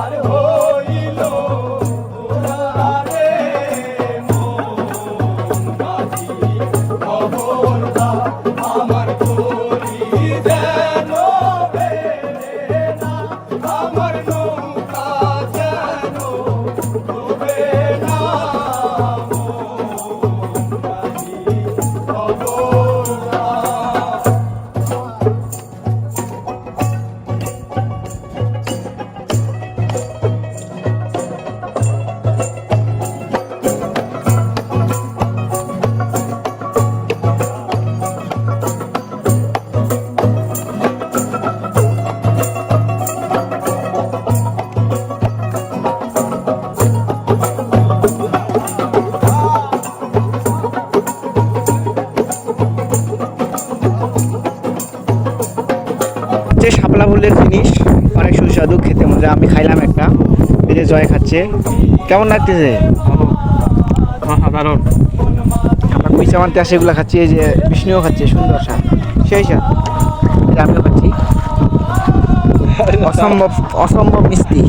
말해봐 হচ্ছে শাপলা ফুলের জিনিস অনেক সুস্বাদু খেতে মধ্যে আমি খাইলাম একটা। এই জয় খাচ্ছে। কেমন লাগতেছে? সাধারণ আমরা কুইচা মানতে আসে এগুলো খাচ্ছি। এই যে বিষ্ণুও খাচ্ছে সুন্দর সাপ সেই সাপ আমিও খাচ্ছি। অসম্ভব অসম্ভব মিষ্টি।